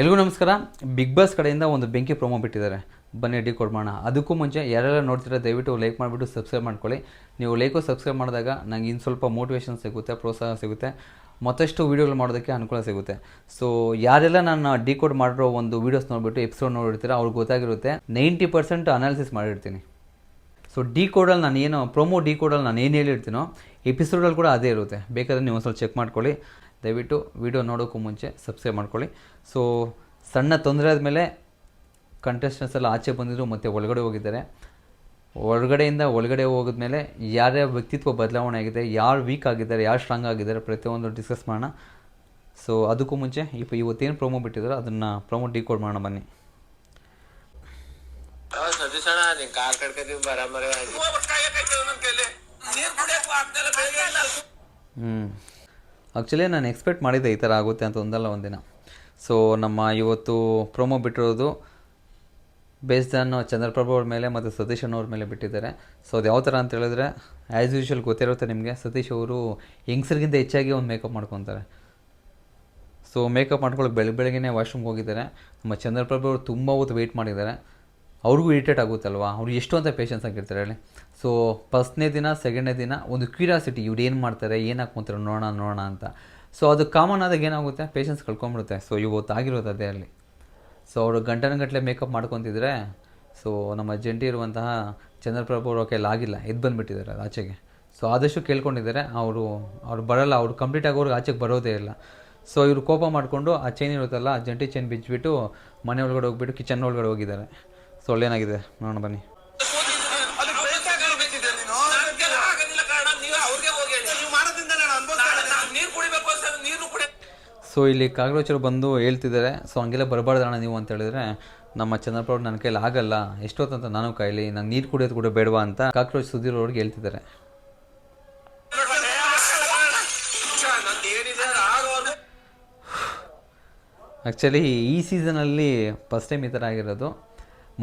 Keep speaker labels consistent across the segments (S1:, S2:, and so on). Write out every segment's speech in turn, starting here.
S1: ಎಲ್ರಿಗೂ ನಮಸ್ಕಾರ. Big boss ಕಡೆಯಿಂದ ಒಂದು ಬೆಂಕಿ ಪ್ರೋಮೋ ಬಿಟ್ಟಿದ್ದಾರೆ. ಬನ್ನಿ, ಡಿ ಕೋಡ್ ಮಾಡೋಣ. ಅದಕ್ಕೂ ಮುಂಚೆ ಯಾರೆಲ್ಲ ನೋಡ್ತೀರಾ ದಯವಿಟ್ಟು ಲೈಕ್ ಮಾಡಿಬಿಟ್ಟು ಸಬ್ಸ್ಕ್ರೈಬ್ ಮಾಡ್ಕೊಳ್ಳಿ. ನೀವು ಲೈಕು ಸಬ್ಸ್ಕ್ರೈಬ್ ಮಾಡಿದಾಗ ನಂಗೆ ಇನ್ನು ಸ್ವಲ್ಪ ಮೋಟಿವೇಶನ್ ಸಿಗುತ್ತೆ, ಪ್ರೋತ್ಸಾಹ ಸಿಗುತ್ತೆ. ಮತ್ತಷ್ಟು ವೀಡಿಯೋಗಳು ಮಾಡೋದಕ್ಕೆ ಅನುಕೂಲ ಸಿಗುತ್ತೆ. ಸೊ ಯಾರೆಲ್ಲ ನಾನು ಡಿ ಕೋಡ್ ಮಾಡಿರೋ ಒಂದು ವೀಡಿಯೋಸ್ ನೋಡಿಬಿಟ್ಟು ಎಪಿಸೋಡ್ ನೋಡಿರ್ತೀರ ಅವ್ರಿಗೆ ಗೊತ್ತಾಗಿರುತ್ತೆ. ನೈಂಟಿ ಪರ್ಸೆಂಟ್ ಅನಾಲಿಸಿಸ್ ಮಾಡಿರ್ತೀನಿ. ಸೊ ಡಿ ಕೋಡಲ್ಲಿ ನಾನು ಏನು ಪ್ರೊಮೋ ಡಿ ಕೋಡಲ್ಲಿ ನಾನು ಏನು ಹೇಳಿರ್ತೀನೋ ಎಪಿಸೋಡಲ್ಲಿ ಕೂಡ ಅದೇ ಇರುತ್ತೆ. ಬೇಕಾದರೆ ನೀವು ಒಂದು ಸ್ವಲ್ಪ ಚೆಕ್ ಮಾಡ್ಕೊಳ್ಳಿ. ದಯವಿಟ್ಟು ವಿಡಿಯೋ ನೋಡೋಕ್ಕೂ ಮುಂಚೆ ಸಬ್ಸ್ಕ್ರೈಬ್ ಮಾಡ್ಕೊಳ್ಳಿ. ಸೊ ಸಣ್ಣ ತೊಂದರೆ ಆದಮೇಲೆ ಕಂಟೆಸ್ಟೆನ್ಸ್ ಎಲ್ಲ ಆಚೆ ಬಂದಿದ್ರು ಮತ್ತು ಒಳಗಡೆ ಹೋಗಿದ್ದಾರೆ. ಒಳಗಡೆಯಿಂದ ಒಳಗಡೆ ಹೋಗಿದ್ಮೇಲೆ ಯಾರ್ಯಾರ ವ್ಯಕ್ತಿತ್ವ ಬದಲಾವಣೆ ಆಗಿದೆ ಯಾರು ವೀಕ್ ಆಗಿದ್ದಾರೆ ಯಾರು ಸ್ಟ್ರಾಂಗ್ ಆಗಿದ್ದಾರೆ ಪ್ರತಿಯೊಂದು ಡಿಸ್ಕಸ್ ಮಾಡೋಣ. ಸೊ ಅದಕ್ಕೂ ಮುಂಚೆ ಇಪ್ಪ ಇವತ್ತೇನು ಪ್ರೊಮೋ ಬಿಟ್ಟಿದ್ರು ಅದನ್ನು ಪ್ರೊಮೋ ಡಿ ಕೋಡ್ ಮಾಡೋಣ ಬನ್ನಿ. ಹ್ಞೂ ಆ್ಯಕ್ಚುಲಿ ನಾನು ಎಕ್ಸ್ಪೆಕ್ಟ್ ಮಾಡಿದ್ದೆ ಈ ಥರ ಆಗುತ್ತೆ ಅಂತ ಒಂದಲ್ಲ ಒಂದಿನ. ಸೊ ನಮ್ಮ ಇವತ್ತು ಪ್ರೊಮೋ ಬಿಟ್ಟಿರೋದು ಬೇಸ್ಡ್ ಆನ್ ಚಂದ್ರಪ್ರಭು ಅವ್ರ ಮೇಲೆ ಮತ್ತು ಸತೀಶ್ ಅಣ್ಣವ್ರ ಮೇಲೆ ಬಿಟ್ಟಿದ್ದಾರೆ. ಸೊ ಅದು ಯಾವ ಥರ ಅಂತ ಹೇಳಿದ್ರೆ ಆ್ಯಸ್ ಯೂಶ್ವಲ್ ಗೊತ್ತಿರುತ್ತೆ ನಿಮಗೆ, ಸತೀಶ್ ಅವರು ಹೆಂಗಸರಿಗಿಂತ ಹೆಚ್ಚಾಗಿ ಒಂದು ಮೇಕಪ್ ಮಾಡ್ಕೊತಾರೆ. ಸೊ ಮೇಕಪ್ ಮಾಡ್ಕೊಳ್ಳೋಕೆ ಬೆಳಗ್ಗೆ ಬೆಳಗ್ಗೆನೇ ವಾಶ್ರೂಮ್ಗೆ ಹೋಗಿದ್ದಾರೆ. ನಮ್ಮ ಚಂದ್ರಪ್ರಭು ಅವರು ತುಂಬ ಹೊತ್ತು ವೆಯ್ಟ್ ಮಾಡಿದ್ದಾರೆ. ಅವ್ರಿಗೂ ಇರಿಟೇಟ್ ಆಗುತ್ತಲ್ವಾ? ಅವ್ರು ಎಷ್ಟು ಅಂತ ಪೇಷನ್ಸ್ ಆಗಿರ್ತಾರೆ ಹೇಳಿ. ಸೊ ಫಸ್ಟ್ನೇ ದಿನ ಸೆಕೆಂಡ್ನೇ ದಿನ ಒಂದು ಕ್ಯೂರಿಯಾಸಿಟಿ ಇವ್ರು ಏನು ಮಾಡ್ತಾರೆ, ಏನು ಹಾಕ್ಕೊಂತಾರೆ, ನೋಡೋಣ ನೋಡೋಣ ಅಂತ. ಸೊ ಅದು ಕಾಮನ್ ಆದಾಗ ಏನಾಗುತ್ತೆ? ಪೇಷನ್ಸ್ ಕಳ್ಕೊಂಬಿಡುತ್ತೆ ಸೊ ಇವತ್ತು ಆಗಿರೋದು ಅದೇ ಅಲ್ಲಿ. ಸೊ ಅವರು ಗಂಟೆನಗಟ್ಟಲೆ ಮೇಕಪ್ ಮಾಡ್ಕೊತಿದ್ರೆ ಸೊ ನಮ್ಮ ಜಂಟಿ ಇರುವಂತಹ ಚಂದ್ರಪ್ರಭು ಅವ್ರ ಕೈಲಿ ಆಗಿಲ್ಲ. ಎದ್ದು ಬಂದುಬಿಟ್ಟಿದ್ದಾರೆ ಆಚೆಗೆ. ಸೊ ಆದಷ್ಟು ಕೇಳ್ಕೊಂಡಿದ್ದಾರೆ. ಅವರು, ಅವ್ರು ಬರೋಲ್ಲ. ಅವ್ರು ಕಂಪ್ಲೀಟ್ ಆಗೋರ್ಗೆ ಆಚೆಗೆ ಬರೋದೇ ಇಲ್ಲ. ಸೊ ಇವರು ಕೋಪ ಮಾಡಿಕೊಂಡು ಆ ಚೈನ್ ಇರುತ್ತಲ್ಲ ಜಂಟಿ ಚೈನ್ ಬಿಚ್ಚಿಬಿಟ್ಟು ಮನೆ ಒಳಗಡೆ ಹೋಗ್ಬಿಟ್ಟು ಕಿಚನ್ ಒಳಗಡೆ ಹೋಗಿದ್ದಾರೆ. ಸೊ ಒಳ್ಳೇನಾಗಿದೆ. ನೋಡೋಣ ಬನ್ನಿ. ಸೊ ಇಲ್ಲಿ ಕಾಗ್ರೋಚರು ಬಂದು ಹೇಳ್ತಿದ್ದಾರೆ. ಸೊ ಹಂಗೆಲ್ಲ ಬರಬಾರ್ದು ಅಣ್ಣ ನೀವು ಅಂತ ಹೇಳಿದ್ರೆ, ನಮ್ಮ ಚಂದ್ರಪ್ರಭು ನನ್ನ ಕೈಲಿ ಆಗಲ್ಲ, ಎಷ್ಟೊತ್ತಂತ ನಾನು ಕಾಯಿಲಿ, ನಂಗೆ ನೀರು ಕುಡಿಯೋದು ಕೂಡ ಬೇಡವಾ ಅಂತ ಕಾಕ್ರೋಚ್ ಸುಧೀರ್ ಅವ್ರಿಗೆ ಹೇಳ್ತಿದ್ದಾರೆ. ಆ್ಯಕ್ಚುಲಿ ಈ ಸೀಸನಲ್ಲಿ ಫಸ್ಟ್ ಟೈಮ್ ಈ ಥರ ಆಗಿರೋದು.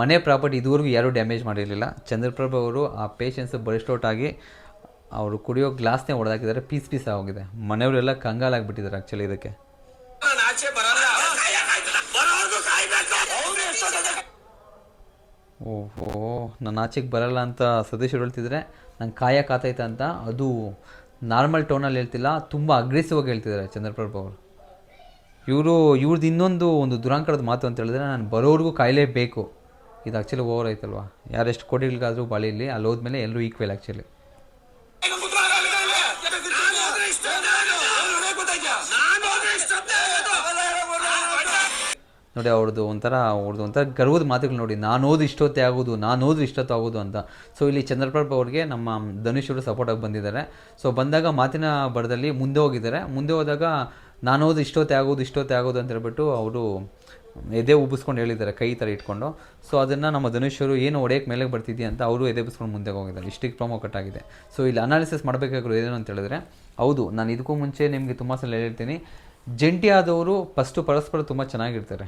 S1: ಮನೆ ಪ್ರಾಪರ್ಟಿ ಇದುವರೆಗೂ ಯಾರೂ ಡ್ಯಾಮೇಜ್ ಮಾಡಿರಲಿಲ್ಲ. ಚಂದ್ರಪ್ರಭು ಅವರು ಆ ಪೇಷನ್ಸ್ ಬರ್ಸ್ಟೌಟ್ ಆಗಿ ಅವರು ಕುಡಿಯೋ ಗ್ಲಾಸ್ನೇ ಹೊಡೆದಾಕಿದ್ದಾರೆ ಪೀಸ್ ಪೀಸ್ ಆಗೋಗಿದೆ ಮನೆಯವರೆಲ್ಲ ಕಂಗಾಲಾಗಿಬಿಟ್ಟಿದ್ದಾರೆ ಆ್ಯಕ್ಚುಲಿ ಇದಕ್ಕೆ. ಓಹೋ, ನಾನು ಆಚೆಗೆ ಬರಲ್ಲ ಅಂತ ಸತೀಶ್ ಹೇಳ್ತಿದ್ರೆ, ನಂಗೆ ಕಾಯಕ್ಕಾತೈತೆ ಅಂತ ಅದು ನಾರ್ಮಲ್ ಟೋನಲ್ಲಿ ಹೇಳ್ತಿಲ್ಲ, ತುಂಬ ಅಗ್ರೆಸಿವ್ ಆಗಿ ಹೇಳ್ತಿದ್ದಾರೆ ಚಂದ್ರಪ್ರಭು ಅವರು. ಇವರು ಇವ್ರದ್ದು ಇನ್ನೊಂದು ಒಂದು ದುರಾಂಕರದ ಮಾತು ಅಂತ ಹೇಳಿದ್ರೆ, ನಾನು ಬರೋವ್ರಿಗೂ ಕಾಯಲೇಬೇಕು ಇದು ಆ್ಯಕ್ಚುಲಿ ಓವರ್ ಆಯ್ತಲ್ವಾ? ಯಾರೆಷ್ಟು ಕೋಟಿಗಳಿಗಾದರೂ ಬಾಳಿಲಿ ಅಲ್ಲಿ ಹೋದ್ಮೇಲೆ ಎಲ್ಲರೂ ಈಕ್ವಲ್ ಆ್ಯಕ್ಚುಲಿ ನೋಡಿ ಅವ್ರದ್ದು ಒಂಥರ ಅವ್ರದ್ದು ಒಂಥರ ಗರ್ವದ ಮಾತುಗಳು ನೋಡಿ, ನಾನು ಓದು ಇಷ್ಟೊತ್ತೇ ಆಗೋದು, ನಾನು ಓದು ಇಷ್ಟೊತ್ತು ಆಗೋದು ಅಂತ. ಸೊ ಇಲ್ಲಿ ಚಂದ್ರಪ್ರಭ ಅವ್ರಿಗೆ ನಮ್ಮ ಧನುಷ್ ಅವರು ಸಪೋರ್ಟಾಗಿ ಬಂದಿದ್ದಾರೆ. ಸೊ ಬಂದಾಗ ಮಾತಿನ ಬರದಲ್ಲಿ ಮುಂದೆ ಹೋಗಿದ್ದಾರೆ. ಮುಂದೆ ಹೋದಾಗ, ನಾನು ಓದು ಇಷ್ಟೊತ್ತೇ ಆಗೋದು ಇಷ್ಟೊತ್ತೇ ಆಗೋದು ಅಂತ ಹೇಳ್ಬಿಟ್ಟು ಅವರು ಎದೆ ಉಬ್ಬಿಸ್ಕೊಂಡು ಹೇಳಿದ್ದಾರೆ, ಕೈ ಥರ ಇಟ್ಕೊಂಡು. ಸೊ ಅದನ್ನು ನಮ್ಮ ಧನುಷ್ ಅವರು ಏನು ಒಡೆಯಕ್ಕೆ ಮೇಲೆ ಬರ್ತಿದ್ಯಾ ಅಂತ ಅವರು ಎದೆ ಬಿಸ್ಕೊಂಡು ಮುಂದೆ ಹೋಗಿದ್ದಾರೆ. ಇಷ್ಟಿಗೆ ಪ್ರೊಮೋ ಕಟ್ ಆಗಿದೆ. ಸೊ ಇಲ್ಲಿ ಅನಾಲಿಸಿಸ್ ಮಾಡಬೇಕಾಗಿರೋ ಏನು ಅಂತ ಹೇಳಿದ್ರೆ, ಹೌದು, ನಾನು ಇದಕ್ಕೂ ಮುಂಚೆ ನಿಮಗೆ ತುಂಬ ಸಲ ಹೇಳ್ತೀನಿ ಜಂಟಿ ಆದವರು ಫಸ್ಟು ಪರಸ್ಪರ ತುಂಬ ಚೆನ್ನಾಗಿರ್ತಾರೆ.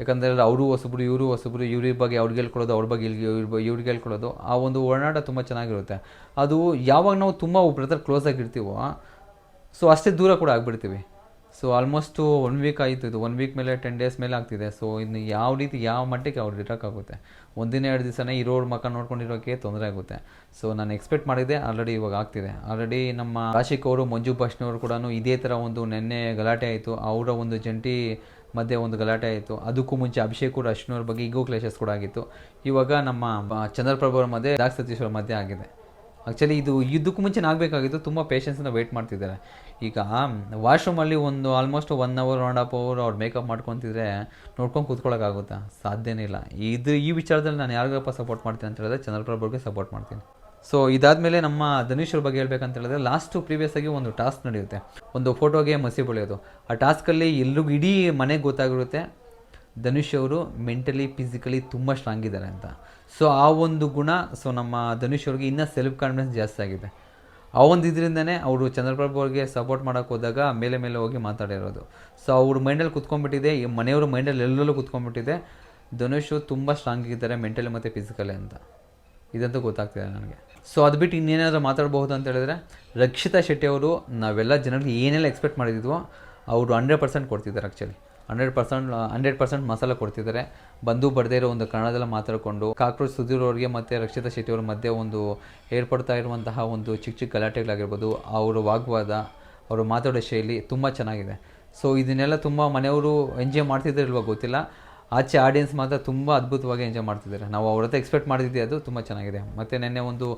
S1: ಯಾಕಂದರೆ ಅವರು ಹೊಸಬ್ರು, ಇವರು ಹೊಸಬ್ರು, ಇವ್ರ ಬಗ್ಗೆ ಅವ್ರಿಗೆ ಹೇಳ್ಕೊಳ್ಳೋದು, ಅವ್ರ ಬಗ್ಗೆ ಇಲ್ಲಿ ಇವ್ರ ಇವ್ರಿಗೆ ಹೇಳ್ಕೊಳ್ಳೋದು, ಆ ಒಂದು ಒಡನಾಟ ತುಂಬ ಚೆನ್ನಾಗಿರುತ್ತೆ. ಅದು ಯಾವಾಗ ನಾವು ತುಂಬ ಒಬ್ರ ಹತ್ರ ಕ್ಲೋಸ್ ಆಗಿರ್ತೀವೋ ಸೊ ಅಷ್ಟೇ ದೂರ ಕೂಡ ಆಗಿಬಿಡ್ತೀವಿ. ಸೊ ಆಲ್ಮೋಸ್ಟು ಒನ್ ವೀಕ್ ಆಯಿತು, ಇದು ಒನ್ ವೀಕ್ ಮೇಲೆ ಟೆನ್ ಡೇಸ್ ಮೇಲೆ ಆಗ್ತಿದೆ. ಸೊ ಇನ್ನು ಯಾವ ರೀತಿ, ಯಾವ ಮಟ್ಟಿಗೆ ಅವ್ರು ಇರೋಕ್ಕಾಗುತ್ತೆ ಒಂದಿನ, ಎರಡು ದಿವಸನೇ ಇರೋರು ಮಕ್ಕ ನೋಡ್ಕೊಂಡಿರೋಕ್ಕೆ ತೊಂದರೆ ಆಗುತ್ತೆ. ಸೊ ನಾನು ಎಕ್ಸ್ಪೆಕ್ಟ್ ಮಾಡಿದ್ದೆ ಆಲ್ರೆಡಿ ಇವಾಗ ಆಗ್ತಿದೆ. ಆಲ್ರೆಡಿ ನಮ್ಮ ರಾಶಿಕ್ ಅವರು, ಮಂಜು ಭಾಷ್ಣವರು ಕೂಡ ಇದೇ ಥರ ಒಂದು ನೆನ್ನೆ ಗಲಾಟೆ ಆಯಿತು. ಅವರ ಒಂದು ಜಂಟಿ ಮಧ್ಯೆ ಒಂದು ಗಲಾಟೆ ಆಯಿತು. ಅದಕ್ಕೂ ಮುಂಚೆ ಅಭಿಷೇಕ್ ಕೂಡ ಅಶ್ವಿನವ್ರ ಬಗ್ಗೆ ಈಗೋ ಕ್ಲೇಶಸ್ ಕೂಡ ಆಗಿತ್ತು. ಇವಾಗ ನಮ್ಮ ಚಂದ್ರಪ್ರಭು ಅವ್ರ ಮಧ್ಯೆ, ರಾಗ್ ಸತೀಶ್ ಅವ್ರ ಮಧ್ಯೆ ಆಗಿದೆ. ಆ್ಯಕ್ಚುಲಿ ಇದು ಇದಕ್ಕೂ ಮುಂಚೆ ಆಗಬೇಕಾಗಿತ್ತು ತುಂಬ ಪೇಷನ್ಸನ್ನು ವೆಯ್ಟ್ ಮಾಡ್ತಿದ್ದಾರೆ. ಈಗ ವಾಶ್ರೂಮಲ್ಲಿ ಒಂದು almost one hour one half hour ಅವ್ರು ಮೇಕಪ್ ಮಾಡ್ಕೊತಿದ್ರೆ ನೋಡ್ಕೊಂಡು ಕೂತ್ಕೊಳ್ಳೋಕ್ಕಾಗುತ್ತಾ ಸಾಧ್ಯನೇ ಇಲ್ಲ. ಇದು ಈ ವಿಚಾರದಲ್ಲಿ ನಾನು ಯಾರಿಗಪ್ಪ ಸಪೋರ್ಟ್ ಮಾಡ್ತೀನಿ ಅಂತ ಹೇಳಿದ್ರೆ ಚಂದ್ರಪ್ರಭು ಅವ್ರಿಗೆ ಸಪೋರ್ಟ್ ಮಾಡ್ತೀನಿ. ಸೊ ಇದಾದಮೇಲೆ ನಮ್ಮ ಧನುಷ್ರ ಬಗ್ಗೆ ಹೇಳ್ಬೇಕಂತ ಹೇಳಿದ್ರೆ ಲಾಸ್ಟು ಪ್ರೀವಿಯಸ್ ಆಗಿ ಒಂದು ಟಾಸ್ಕ್ ನಡೆಯುತ್ತೆ. ಒಂದು ಫೋಟೋಗೆ ಮಸಿ ಬಳಿಯೋದು. ಆ ಟಾಸ್ಕಲ್ಲಿ ಎಲ್ರಿಗೂ ಇಡೀ ಮನೆಗೆ ಗೊತ್ತಾಗಿರುತ್ತೆ, ಧನುಷ್ ಅವರು ಮೆಂಟಲಿ ಫಿಸಿಕಲಿ ತುಂಬ ಸ್ಟ್ರಾಂಗ್ ಇದ್ದಾರೆ ಅಂತ. ಸೊ ಆ ಒಂದು ಗುಣ ಸೊ ನಮ್ಮ ಧನುಷ್ ಅವ್ರಿಗೆ ಇನ್ನೂ ಸೆಲ್ಫ್ ಕಾನ್ಫಿಡೆನ್ಸ್ ಜಾಸ್ತಿ ಆಗಿದೆ. ಆ ಒಂದು ಇದರಿಂದನೇ ಅವರು ಚಂದ್ರಪ್ರಭು ಅವ್ರಿಗೆ ಸಪೋರ್ಟ್ ಮಾಡೋಕೆ ಹೋದಾಗ ಮೇಲೆ ಮೇಲೆ ಹೋಗಿ ಮಾತಾಡಿರೋದು ಸೊ ಅವ್ರ ಮೈಂಡಲ್ಲಿ ಕುತ್ಕೊಂಡ್ಬಿಟ್ಟಿದೆ, ಈ ಮನೆಯವರು ಮೈಂಡಲ್ಲಿ ಎಲ್ಲೆಲ್ಲೂ ಕುತ್ಕೊಂಡ್ಬಿಟ್ಟಿದೆ. ಧನುಷ್ ತುಂಬ ಸ್ಟ್ರಾಂಗ್ ಇದ್ದಾರೆ ಮೆಂಟಲಿ ಮತ್ತು ಫಿಸಿಕಲಿ ಅಂತ. ಇದಂತೂ ಗೊತ್ತಾಗ್ತಿದೆ ನನಗೆ. ಸೊ ಅದು ಬಿಟ್ಟು ಇನ್ನೇನಾದರೂ ಮಾತಾಡಬಹುದು ಅಂತ ಹೇಳಿದ್ರೆ, ರಕ್ಷಿತಾ ಶೆಟ್ಟಿ ಅವರು ನಾವೆಲ್ಲ ಜನರಿಗೆ ಏನೆಲ್ಲ ಎಕ್ಸ್ಪೆಕ್ಟ್ ಮಾಡಿದ್ವೋ, ಅವರು ಹಂಡ್ರೆಡ್ ಪರ್ಸೆಂಟ್ ಕೊಡ್ತಿದ್ದಾರೆ actually hundred percent hundred percent masala ಕೊಡ್ತಿದ್ದಾರೆ. ಬಂದು ಬಡದೇ ಇರೋ ಒಂದು ಕನ್ನಡದಲ್ಲ ಮಾತಾಡಿಕೊಂಡು, ಕಾಕ್ರೋಚ್ ಸುಧೀರ್ ಅವರಿಗೆ ಮತ್ತು ರಕ್ಷಿತಾ ಶೆಟ್ಟಿ ಅವ್ರ ಮಧ್ಯೆ ಒಂದು ಏರ್ಪಡ್ತಾ ಇರುವಂತಹ ಒಂದು ಚಿಕ್ಕ ಚಿಕ್ಕ ಗಲಾಟೆಗಳಾಗಿರ್ಬೋದು, ಅವರ ವಾಗ್ವಾದ, ಅವರು ಮಾತಾಡೋ ಶೈಲಿ ತುಂಬ ಚೆನ್ನಾಗಿದೆ. ಸೊ ಇದನ್ನೆಲ್ಲ ತುಂಬ ಮನೆಯವರು ಎಂಜಾಯ್ ಮಾಡ್ತಿದ್ದಾರೆ ಇಲ್ವಾ ಗೊತ್ತಿಲ್ಲ. ಆಚೆ ಆಡಿಯನ್ಸ್ ಮಾತ್ರ ತುಂಬ ಅದ್ಭುತವಾಗಿ ಎಂಜಾಯ್ ಮಾಡ್ತಿದ್ದಾರೆ. ನಾವು ಅವ್ರ ಹತ್ರ ಎಕ್ಸ್ಪೆಕ್ಟ್ ಮಾಡಿದ್ದೆ ಅದು ತುಂಬ ಚೆನ್ನಾಗಿದೆ. ಮತ್ತು ನಿನ್ನೆ ಒಂದು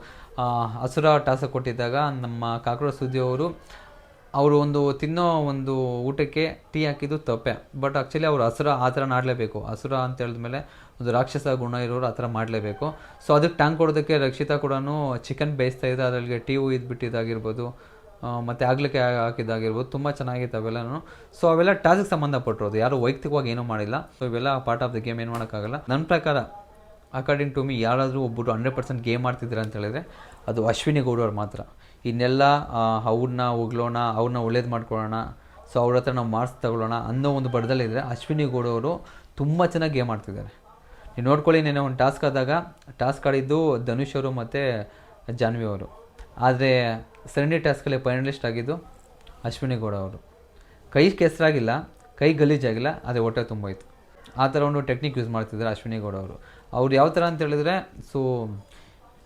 S1: ಹಸುರ ಟಾಸಕ್ ಕೊಟ್ಟಿದ್ದಾಗ ನಮ್ಮ ಕಾಕ್ರೋಚ್ ಸುದ್ದಿ ಅವರು ಅವರು ಒಂದು ತಿನ್ನೋ ಒಂದು ಊಟಕ್ಕೆ ಟೀ ಹಾಕಿದ್ದು ತಪ್ಪೆ. ಬಟ್ ಆ್ಯಕ್ಚುಲಿ ಅವರು ಹಸುರ ಆ ಥರ ಮಾಡಲೇಬೇಕು ಹಸುರ ಅಂತ ಹೇಳಿದ್ಮೇಲೆ ಒಂದು ರಾಕ್ಷಸ ಗುಣ ಇರೋರು ಆ ಥರ ಮಾಡಲೇಬೇಕು. ಸೊ ಅದಕ್ಕೆ ಟ್ಯಾಂಕ್ ಕೊಡೋದಕ್ಕೆ ರಕ್ಷಿತಾ ಕೂಡ ಚಿಕನ್ ಬೇಯಿಸ್ತಾ ಇದ್ದ ಅದರಲ್ಲಿ ಟೀ ಇದ್ಬಿಟ್ಟಿದ್ದಾಗಿರ್ಬೋದು ಮತ್ತು ಆಗ್ಲಿಕ್ಕೆ ಹಾಕಿದ್ದಾಗಿರ್ಬೋದು ತುಂಬ ಚೆನ್ನಾಗಿತ್ತು ಅವೆಲ್ಲನೂ. ಸೊ ಅವೆಲ್ಲ ಟಾಸ್ಕ್ ಸಂಬಂಧಪಟ್ಟಿರೋದು. ಯಾರು ವೈಯಕ್ತಿಕವಾಗಿ ಏನೂ ಮಾಡಿಲ್ಲ. ಸೊ ಇವೆಲ್ಲ ಪಾರ್ಟ್ ಆಫ್ ದ ಗೇಮ್ ಏನು ಮಾಡೋಕ್ಕಾಗಲ್ಲ. ನನ್ನ ಪ್ರಕಾರ ಅಕಾರ್ಡಿಂಗ್ ಟು ಮೀ ಯಾರಾದರೂ ಒಬ್ಬರು ಹಂಡ್ರೆಡ್ ಪರ್ಸೆಂಟ್ ಗೇಮ್ ಮಾಡ್ತಿದ್ದೀರಾ ಅಂತ ಹೇಳಿದ್ರೆ, ಅದು ಅಶ್ವಿನಿ ಗೌಡವ್ರು ಮಾತ್ರ. ಇನ್ನೆಲ್ಲ ಅವ್ರನ್ನ ಉಗ್ಳೋಣ ಅವ್ರನ್ನ ಒಳ್ಳೇದು ಮಾಡ್ಕೊಳ್ಳೋಣ ಸೊ ಅವ್ರ ಹತ್ರ ನಾವು ಮಾರ್ಕ್ಸ್ ತಗೊಳ್ಳೋಣ ಅನ್ನೋ ಒಂದು ಬಡದಲ್ಲಿದ್ದರೆ ಅಶ್ವಿನಿ ಗೌಡವರು ತುಂಬ ಚೆನ್ನಾಗಿ ಗೇಮ್ ಆಡ್ತಿದ್ದಾರೆ. ನೀವು ನೋಡ್ಕೊಳ್ಳಿ ನೆನೆ ಒಂದು ಟಾಸ್ಕ್ ಆದಾಗ ಟಾಸ್ಕ್ ಆಡಿದ್ದು ಧನುಷ್ ಅವರು ಮತ್ತು ಜಾನ್ವಿ ಅವರು. ಆದರೆ ಸರಣಿ ಟಾಸ್ಕಲ್ಲಿ ಫೈನಲಿಸ್ಟ್ ಆಗಿದ್ದು ಅಶ್ವಿನಿ ಗೌಡ ಅವರು. ಕೈ ಕೆಸರಾಗಿಲ್ಲ, ಕೈ ಗಲೀಜಾಗಿಲ್ಲ ಅದೇ ಹೊಟ್ಟೆ ತುಂಬೋಯ್ತು. ಆ ಥರ ಒಂದು ಟೆಕ್ನಿಕ್ ಯೂಸ್ ಮಾಡ್ತಿದ್ದಾರೆ ಅಶ್ವಿನಿ ಗೌಡ ಅವರು. ಅವ್ರು ಯಾವ ಥರ ಅಂತ ಹೇಳಿದ್ರೆ, ಸೊ,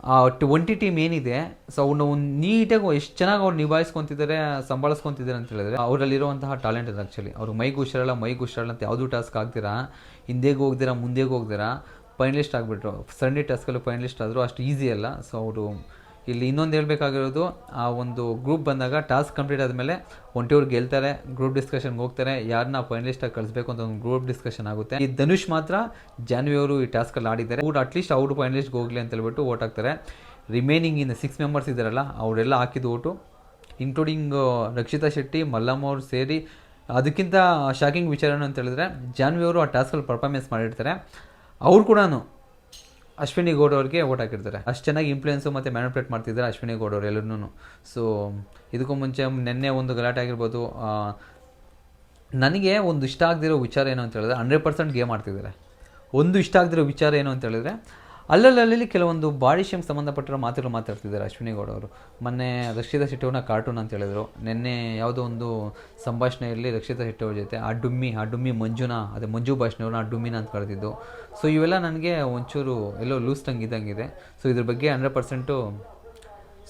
S1: ಆ ಒಂಟಿ ಟೀಮ್ ಏನಿದೆ, ಸೊ ಅವ್ರನ್ನ ಒಂದು ನೀಟಾಗಿ ಎಷ್ಟು ಚೆನ್ನಾಗಿ ಅವ್ರು ನಿಭಾಯಿಸ್ಕೊತಿದ್ದಾರೆ, ಸಂಭಾಳಿಸ್ಕೊತಿದ್ದಾರೆ ಅಂತ ಹೇಳಿದ್ರೆ, ಅವರಲ್ಲಿರುವಂತಹ ಟ್ಯಾಲೆಂಟ್ ಇದೆ ಆ್ಯಕ್ಚುಲಿ ಅವ್ರು ಮೈಗೆ ಹುಷಾರಲ್ಲ ಮೈಗೆ ಹುಷಾರಲ್ಲ ಅಂತ ಯಾವುದೂ ಟಾಸ್ಕ್ ಆಗ್ತೀರಾ, ಹಿಂದೆಗೆ ಹೋಗ್ದಿರಾ ಮುಂದೆಗೆ ಹೋಗ್ದಿರಾ ಫೈನಲಿಸ್ಟ್ ಆಗಿಬಿಟ್ರು. ಸರಣಿ ಟಾಸ್ಕಲ್ಲಿ ಫೈನಲಿಸ್ಟ್ ಆದರೂ ಅಷ್ಟು ಈಸಿ ಅಲ್ಲ. ಸೊ ಅವರು ಇಲ್ಲಿ ಇನ್ನೊಂದು ಹೇಳಬೇಕಾಗಿರೋದು, ಆ ಒಂದು ಗ್ರೂಪ್ ಬಂದಾಗ ಟಾಸ್ಕ್ ಕಂಪ್ಲೀಟ್ ಆದಮೇಲೆ ಒಂಟಿಯವ್ರು ಗೆಲ್ತಾರೆ ಗ್ರೂಪ್ ಡಿಸ್ಕಷನ್ಗೆ ಹೋಗ್ತಾರೆ ಯಾರನ್ನ ಫೈನಲಿಸ್ಟಾಗಿ ಕಳಿಸ್ಬೇಕು ಅಂತ ಒಂದು ಗ್ರೂಪ್ ಡಿಸ್ಕಷನ್ ಆಗುತ್ತೆ. ಈ ಧನುಷ್ ಮಾತ್ರ ಜಾನ್ವಿ ಅವರು ಈ ಟಾಸ್ಕಲ್ಲಿ ಆಡಿದ್ದಾರೆ. ಅವ್ರು ಅಟ್ಲೀಸ್ಟ್ ಅವರು ಫೈನಲಿಸ್ಟ್ಗೆ ಹೋಗಲಿ ಅಂತ ಹೇಳ್ಬಿಟ್ಟು ಓಟ್ ಹಾಕ್ತಾರೆ. ರಿಮೈನಿಂಗ್ ಇನ್ನು ಸಿಕ್ಸ್ ಮೆಂಬರ್ಸ್ ಇದ್ದಾರಲ್ಲ, ಅವರೆಲ್ಲ ಹಾಕಿದ ಓಟು ಇನ್ಕ್ಲೂಡಿಂಗ್ ರಕ್ಷಿತಾ ಶೆಟ್ಟಿ, ಮಲ್ಲಮ್ಮ ಅವರು ಸೇರಿ, ಅದಕ್ಕಿಂತ ಶಾಕಿಂಗ್ ವಿಚಾರ ಅಂತ ಹೇಳಿದ್ರೆ ಜಾನ್ವಿ ಅವರು ಆ ಟಾಸ್ಕಲ್ಲಿ ಪರ್ಫಾರ್ಮೆನ್ಸ್ ಮಾಡಿರ್ತಾರೆ. ಅವ್ರು ಕೂಡ ಅಶ್ವಿನಿ ಗೌಡ ಅವ್ರಿಗೆ ಓಟ್ ಹಾಕಿರ್ತಾರೆ. ಅಷ್ಟು ಚೆನ್ನಾಗಿ ಇನ್ಫ್ಲುಯೆನ್ಸು ಮತ್ತು ಮ್ಯಾನಿಪುಲೇಟ್ ಮಾಡ್ತಿದ್ದಾರೆ ಅಶ್ವಿನಿ ಗೌಡ ಅವ್ರು ಎಲ್ಲರೂ ಸೊ ಇದಕ್ಕೂ ಮುಂಚೆ ನಿನ್ನೆ ಒಂದು ಗಲಾಟೆ ಆಗಿರ್ಬೋದು ನನಗೆ ಒಂದು ಇಷ್ಟ ಆಗದಿರೋ ವಿಚಾರ ಏನು ಅಂತ ಹೇಳಿದ್ರೆ ಹಂಡ್ರೆಡ್ ಪರ್ಸೆಂಟ್ ಗೇಮ್ ಆಡ್ತಿದ್ದಾರೆ. ಒಂದು ಇಷ್ಟ ಆಗದಿರೋ ವಿಚಾರ ಏನು ಅಂತ ಹೇಳಿದ್ರೆ ಅಲ್ಲಲ್ಲಿ ಕೆಲವೊಂದು ಬಾಡಿ ಶೇಮ್ ಸಂಬಂಧಪಟ್ಟಿರೋ ಮಾತುಗಳು ಮಾತಾಡ್ತಿದ್ದಾರೆ ಅಶ್ವಿನಿ ಗೌಡ ಅವರು. ಮೊನ್ನೆ ರಕ್ಷಿತಾ ಶೆಟ್ಟಿಯವ್ರನ್ನ ಕಾರ್ಟೂನ್ ಅಂತ ಹೇಳಿದರು. ನಿನ್ನೆ ಯಾವುದೋ ಒಂದು ಸಂಭಾಷಣೆಯಲ್ಲಿ ರಕ್ಷಿತಾ ರಕ್ಷಿತ ಅವ್ರ ಜೊತೆ, ಆ ಡುಮ್ಮಿ ಆ ಡುಮ್ಮಿ ಮಂಜುನ, ಅದೇ ಮಂಜು ಭಾಷಣವ್ರನ್ನ ಆ ಡುಮ್ಮಿನ ಅಂತ ಕರೆದಿದ್ದು. ಸೊ ಇವೆಲ್ಲ ನನಗೆ ಒಂಚೂರು ಎಲ್ಲೋ ಲೂಸ್ ಟಂಗ್ ಇದ್ದಂಗಿದೆ. ಸೊ ಇದ್ರ ಬಗ್ಗೆ ಹಂಡ್ರೆಡ್ ಪರ್ಸೆಂಟು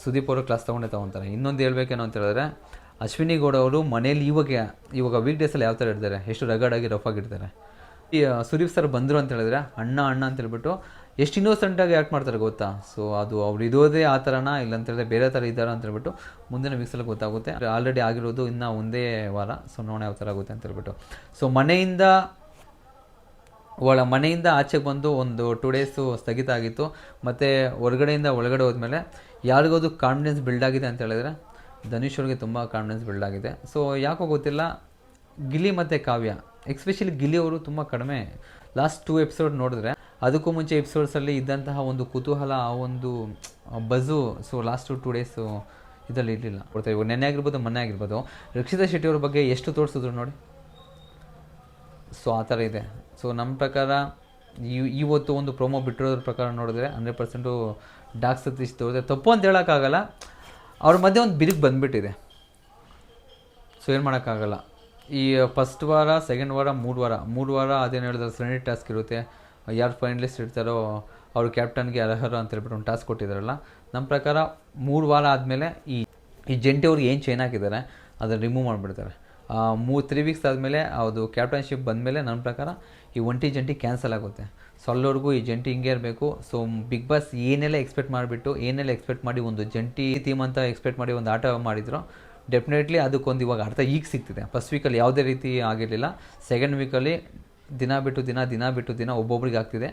S1: ಸುದೀಪ್ ಅವರು ಕ್ಲಾಸ್ ತೊಗೊಂಡೇ ತೊಗೊತಾರೆ. ಇನ್ನೊಂದು ಹೇಳ್ಬೇಕೇನೋ ಅಂತ ಹೇಳಿದ್ರೆ, ಅಶ್ವಿನಿ ಗೌಡ ಅವರು ಮನೇಲಿ ಇವಾಗ ಇವಾಗ ವೀಕ್ ಡೇಸಲ್ಲಿ ಯಾವ ಥರ ಇರ್ತಾರೆ? ಎಷ್ಟು ರಗಡಾಗಿ ರಫ್ ಆಗಿರ್ತಾರೆ. ಈ ಸುದೀಪ್ ಸರ್ ಬಂದರು ಅಂತ ಹೇಳಿದ್ರೆ, ಅಣ್ಣ ಅಣ್ಣ ಅಂತ ಹೇಳ್ಬಿಟ್ಟು ಎಷ್ಟು ಇನ್ನೋಸೆಂಟಾಗಿ ಆ್ಯಕ್ಟ್ ಮಾಡ್ತಾರೆ ಗೊತ್ತಾ? ಸೊ ಅದು ಅವ್ರು ಇದೋದೇ ಆ ಥರನ ಇಲ್ಲ ಅಂತ ಹೇಳಿದ್ರೆ ಬೇರೆ ಥರ ಇದ್ದಾರಾ ಅಂತ ಹೇಳ್ಬಿಟ್ಟು ಮುಂದಿನ ವೀಕ್ಸಲ್ಲಿ ಗೊತ್ತಾಗುತ್ತೆ. ಆಲ್ರೆಡಿ ಆಗಿರೋದು ಇನ್ನೂ ಒಂದೇ ವಾರ. ಸೊ ನೋಡೋಣ ಯಾವ ಥರ ಆಗುತ್ತೆ ಅಂತ ಹೇಳ್ಬಿಟ್ಟು. ಸೊ ಮನೆಯಿಂದ, ಒಳ ಮನೆಯಿಂದ ಆಚೆಗೆ ಬಂದು ಒಂದು ಟೂ ಡೇಸು ಸ್ಥಗಿತ ಆಗಿತ್ತು. ಮತ್ತು ಹೊರಗಡೆಯಿಂದ ಒಳಗಡೆ ಹೋದ್ಮೇಲೆ ಯಾರಿಗೋದು ಕಾನ್ಫಿಡೆನ್ಸ್ ಬಿಲ್ಡ್ ಆಗಿದೆ ಅಂತ ಹೇಳಿದ್ರೆ ಧನುಷ್ ಅವ್ರಿಗೆ ತುಂಬ ಕಾನ್ಫಿಡೆನ್ಸ್ ಬಿಲ್ಡ್ ಆಗಿದೆ. ಸೊ ಯಾಕೋ ಗೊತ್ತಿಲ್ಲ. ಗಿಲ್ಲಿ ಮತ್ತು ಕಾವ್ಯ ಎಕ್ಸ್ಪೆಷಲಿ ಗಿಲ್ಲಿ ಅವರು ತುಂಬ ಕಡಿಮೆ. ಲಾಸ್ಟ್ ಟೂ ಎಪಿಸೋಡ್ ನೋಡಿದ್ರೆ ಅದಕ್ಕೂ ಮುಂಚೆ ಎಪಿಸೋಡ್ಸಲ್ಲಿ ಇದ್ದಂತಹ ಒಂದು ಕುತೂಹಲ, ಆ ಒಂದು buzz so last two days ಇದರಲ್ಲಿ ಇರಲಿಲ್ಲ. ಕೊಡ್ತಾ ಇವಾಗ ನೆನ್ನೆ ಆಗಿರ್ಬೋದು, ಮೊನ್ನೆ ಆಗಿರ್ಬೋದು. ರಕ್ಷಿತಾ ಶೆಟ್ಟಿ ಅವ್ರ ಬಗ್ಗೆ ಎಷ್ಟು ತೋರಿಸಿದ್ರು ನೋಡಿ? ಸೊ ಆ ಥರ ಇದೆ. ಸೊ ನಮ್ಮ ಪ್ರಕಾರ ಇವತ್ತು ಒಂದು ಪ್ರೊಮೋ ಬಿಟ್ಟಿರೋದ್ರ ಪ್ರಕಾರ ನೋಡಿದ್ರೆ ಹಂಡ್ರೆಡ್ ಪರ್ಸೆಂಟು ಡಾಕ್ ಸತೀಶ್ ತೋರಿದ್ರೆ ತಪ್ಪು ಅಂತ ಹೇಳೋಕ್ಕಾಗಲ್ಲ. ಅವ್ರ ಮಧ್ಯೆ ಒಂದು ಬಿರುಕು ಬಂದುಬಿಟ್ಟಿದೆ. ಸೊ ಏನು ಮಾಡೋಕ್ಕಾಗಲ್ಲ. ಈ ಫಸ್ಟ್ ವಾರ ಸೆಕೆಂಡ್ ವಾರ, ಮೂರು ವಾರ. ಮೂರು ವಾರ ಅದೇನು ಹೇಳಿದ್ರೆ, ಸರಣಿ ಟಾಸ್ಕ್ ಇರುತ್ತೆ. ಯಾರು ಫೈನಲಿಸ್ಟ್ ಇರ್ತಾರೋ ಅವರು ಕ್ಯಾಪ್ಟನ್ಗೆ ಅರ್ಹರು ಅಂತ ಹೇಳ್ಬಿಟ್ಟು ಒಂದು ಟಾಸ್ಕ್ ಕೊಟ್ಟಿದ್ದಾರಲ್ಲ, ನಮ್ಮ ಪ್ರಕಾರ ಮೂರು ವಾರ ಆದಮೇಲೆ ಈ ಈ ಜಂಟಿ ಅವ್ರಿಗೆ ಏನು ಚೈನ್ ಹಾಕಿದ್ದಾರೆ, ಅದನ್ನು ರಿಮೂವ್ ಮಾಡಿಬಿಡ್ತಾರೆ. ಮೂರು ತ್ರೀ ವೀಕ್ಸ್ ಆದಮೇಲೆ ಅದು ಕ್ಯಾಪ್ಟನ್ಶಿಪ್ ಬಂದಮೇಲೆ ನನ್ನ ಪ್ರಕಾರ ಈ ಒಂಟಿ ಜಂಟಿ ಕ್ಯಾನ್ಸಲ್ ಆಗುತ್ತೆ. ಸೊ ಅಲ್ಲೋರ್ಗೂ ಈ ಜಂಟಿ ಹಿಂಗೆ ಇರಬೇಕು. ಸೊ ಬಿಗ್ ಬಾಸ್ ಏನೆಲ್ಲ ಎಕ್ಸ್ಪೆಕ್ಟ್ ಮಾಡಿಬಿಟ್ಟು, ಏನೆಲ್ಲ ಎಕ್ಸ್ಪೆಕ್ಟ್ ಮಾಡಿ ಒಂದು ಜಂಟಿ ಟೀಮ್ ಅಂತ ಎಕ್ಸ್ಪೆಕ್ಟ್ ಮಾಡಿ ಒಂದು ಆಟ ಮಾಡಿದ್ರು ಡೆಫಿನೆಟ್ಲಿ ಅದಕ್ಕೊಂದು ಇವಾಗ ಅರ್ಥ ಈಗ ಸಿಗ್ತಿದೆ. ಫಸ್ಟ್ ವೀಕಲ್ಲಿ ಯಾವುದೇ ರೀತಿ ಆಗಿರಲಿಲ್ಲ. ಸೆಕೆಂಡ್ ವೀಕಲ್ಲಿ ದಿನ ಬಿಟ್ಟು ದಿನ ದಿನ ಬಿಟ್ಟು ದಿನ ಒಬ್ಬೊಬ್ರಿಗೆ ಆಗ್ತಿದೆ.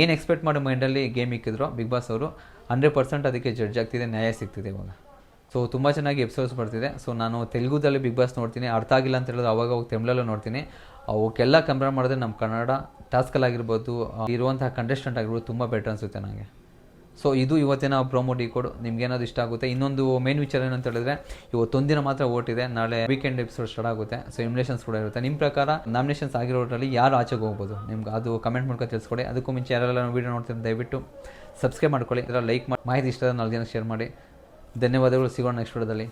S1: ಏನು ಎಕ್ಸ್ಪೆಕ್ಟ್ ಮಾಡಿ ಮೈಂಡಲ್ಲಿ ಗೇಮ್ ಇಕ್ಕಿದ್ರು ಬಿಗ್ ಬಾಸ್ ಅವರು ಹಂಡ್ರೆಡ್ ಪರ್ಸೆಂಟ್ ಅದಕ್ಕೆ ಜಡ್ಜ್ ಆಗ್ತಿದೆ, ನ್ಯಾಯ ಸಿಗ್ತಿದೆ ಇವಾಗ. ಸೊ ತುಂಬ ಚೆನ್ನಾಗಿ ಎಪಿಸೋಡ್ಸ್ ಬರ್ತಿದೆ. ಸೊ ನಾನು ತೆಲುಗುದಲ್ಲಿ ಬಿಗ್ ಬಾಸ್ ನೋಡ್ತೀನಿ, ಅರ್ಥ ಆಗಿಲ್ಲ ಅಂತ ಹೇಳಿದ್ರೆ ಅವಾಗ ಅವಾಗ ತಮಿಳಲ್ಲೂ ನೋಡ್ತೀನಿ. ಅವಕ್ಕೆಲ್ಲ ಕಂಪೇರ್ ಮಾಡಿದ್ರೆ ನಮ್ಮ ಕನ್ನಡ ಟಾಸ್ಕಲ್ಲಾಗಿರ್ಬೋದು ಇರುವಂತಹ ಕಂಟೆಸ್ಟೆಂಟ್ ಆಗಿರ್ಬೋದು, ತುಂಬ ಬೆಟರ್ ಅನಿಸುತ್ತೆ ನನಗೆ ಸೊ ಇದು ಇವತ್ತಿನ ಪ್ರೊಮೋ ಡಿ ಕೋಡ್ ನಿಮ್ಗೆ ಏನಾದ್ರು ಇಷ್ಟ ಆಗುತ್ತೆ, ಇನ್ನೊಂದು ಮೇನ್ ವಿಚಾರ ಏನಂತ ಹೇಳಿದ್ರೆ, ಇವತ್ತೊಂದಿನ ಮಾತ್ರ ಓಟ್ ಇದೆ, ನಾಳೆ ವೀಕೆಂಡ್ ಎಪಿಸೋಡ್ ಸ್ಟಾರ್ಟ್ ಆಗುತ್ತೆ. ಸೊ ಇಮ್ಲೇಷನ್ಸ್ ಕೂಡ ಇರುತ್ತೆ. ನಿಮ್ಮ ಪ್ರಕಾರ ನಾಮಿನೇಷನ್ಸ್ ಆಗಿರೋದ್ರಲ್ಲಿ ಯಾರು ಆಚೆಗೆ ಹೋಗ್ಬೋದು? ನಿಮ್ಗೆ ಅದು ಕಮೆಂಟ್ ಮಾಡ್ಕೊಂಡು ತಿಳಿಸ್ಕೊಡಿ. ಅದಕ್ಕೂ ಮುಂಚೆ ಯಾರೆಲ್ಲ ವೀಡಿಯೋ ನೋಡ್ತೀನಿ ದಯವಿಟ್ಟು ಸಬ್ಸ್ಕ್ರೈಬ್ ಮಾಡ್ಕೊಳ್ಳಿ. ಇದರ ಲೈಕ್ ಮಾಡಿ ಮಾಹಿತಿ ಇಷ್ಟ ನಾಲ್ಕು ಜನ ಶೇರ್ ಮಾಡಿ. ಧನ್ಯವಾದಗಳು. ಸಿಗೋಣ ನೆಕ್ಸ್ಟ್ ವಿಡಿಯೋದಲ್ಲಿ